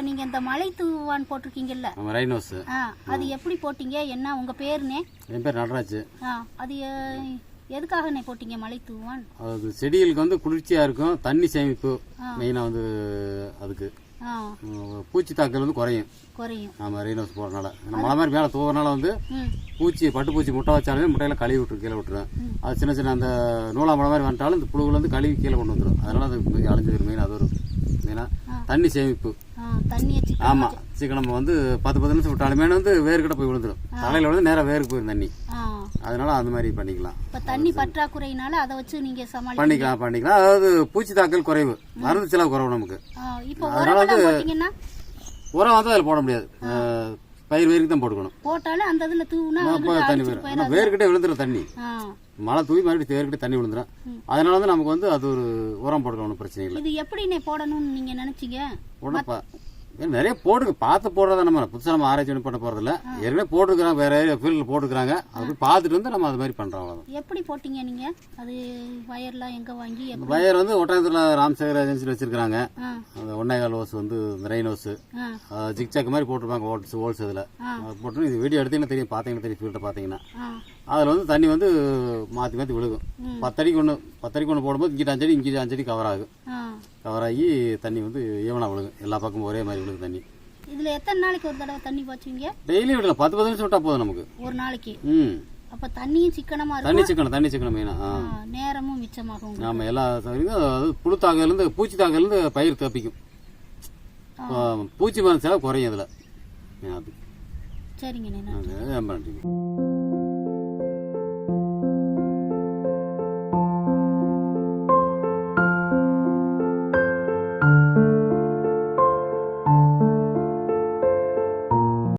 இப்போ நீங்கள் இந்த மலை தூவான் போட்டிருக்கீங்கல்ல? ரைனோஸ் ஆ அது எப்படி போட்டீங்க? என்ன உங்கள் பேருனே என் பேர் நடராஜ். ஆ அது எதுக்காகண்ணே போட்டீங்க மலை தூவான்? அது செடிகளுக்கு வந்து குளிர்ச்சியாக இருக்கும். தண்ணி சேமிப்பு மெயினாக வந்து அதுக்கு. பூச்சி தாக்கல் வந்து குறையும். குறையும். ஆமாம் ரெயினோஸ் போடுறதுனால அந்த மழை மாதிரி மேலே தூவுறனால வந்து பூச்சி பட்டு பூச்சி முட்டை வச்சாலுமே முட்டையில கழுவி விட்டுரு கீழே விட்டுரும். அது சின்ன சின்ன அந்த நூலா மழை மாதிரி வந்துட்டாலும் இந்த புழுகுல வந்து கழுவி கீழே கொண்டு வந்துடும் அதனால அது அழிஞ்சது மெயின் அது ஒரு மெயினாக தண்ணி சேமிப்பு. ஆமாம் சீக்கிரம் நம்ம வந்து பத்து பத்து நிமிஷம் விட்டாலுமே வந்து வேர்கிட்ட போய் விழுந்துடும் தலையில் வந்து நேராக வேருக்கு போயிடும் தண்ணி. அதனால அந்த மாதிரி பண்ணிக்கலாம். இப்போ தண்ணி பற்றாக்குறையினால அதை வச்சு சமாளி பண்ணிக்கலாம் பண்ணிக்கலாம். அதாவது பூச்சி தாக்கல் குறைவு. மருந்து செலவு குறைவு நமக்கு. உரமெல்லாம் போட்டிங்கன்னா? உரம் வந்து அதில் போட முடியாது. பயிர் வேருக்கு தான் போட்டுக்கணும். போட்டாலும் அந்த இதில் தூவுனா தண்ணி ஆனால் வேர்கிட்ட விழுந்துடும் தண்ணி. மழை தூவி மறுபடியும் வேர்கிட்ட தண்ணி விழுந்துடும் அதனால வந்து நமக்கு வந்து அது ஒரு உரம் ஒன்றும் பிரச்சனை இல்லை. இது எப்படிண்ணே போடணும்னு நீங்கள் நினச்சிங்க? உடனே நிறைய போடுங்க பார்த்து போடுறத நம்ம புதுசாக நம்ம ஆராய்ச்சி ஒன்றும் பண்ண போகிறதில்ல ஏற்கனவே போட்டுருக்குறாங்க வேற ஃபீல்டில் போட்டுருக்காங்க அது பார்த்துட்டு வந்து நம்ம அது மாதிரி பண்ணுறோம் எப்படி போட்டீங்க நீங்கள் அது வயர்லாம் எங்கே வாங்கி வயர் வந்து ஒட்டாயத்தில் ராம்சேகர் ஏஜென்சியில் வச்சிருக்காங்க அந்த ஒன்னேகால் ஹோஸ் வந்து ரெயின் ஹோஸ் ஆ. ஜிக்சாக் மாதிரி போட்டிருப்பாங்க ஹோல்ஸ் ஹோல்ஸ் இதில். போட்டு இது வீடியோ எடுத்தீங்கன்னா தெரியும் பார்த்தீங்கன்னா தெரியும் ஃபீல்டை பார்த்தீங்கன்னா. அதில் வந்து தண்ணி வந்து மாற்றி மாற்றி விழுகும். பத்தடிக்கு ஒன்று பத்தடிக்கு ஒன்று போடும்போது இங்கிட்ட அஞ்சடி இங்கிட்ட அஞ்சடி கவர் ஆகும். ஆ கவர் ஆகி தண்ணி வந்து ஈவனாக விழுகும். எல்லா பக்கமும் ஒரே மாதிரி விழுகும் தண்ணி. இதில் எத்தனை நாளைக்கு ஒரு தடவை தண்ணி பாய்ச்சுவீங்க டெய்லி விடலாம். பத்து பத்து நிமிஷம் விட்டால் போதும் நமக்கு. ஒரு நாளைக்கு? ம். அப்போ தண்ணியும் சிக்கனமாக இருக்கும்? தண்ணி சிக்கணும் தண்ணி சிக்கணும் மெயினாக நேரமும் மிச்சமாகும். ஆமாம் எல்லா சௌகரியம் அதாவது புழு தாக்கலேருந்து பூச்சி தாக்கலேருந்து பயிர் தப்பிக்கும். பூச்சி மருந்து செலவு குறையும் இதில் நன்றி. அது ரொம்ப நன்றிங்க.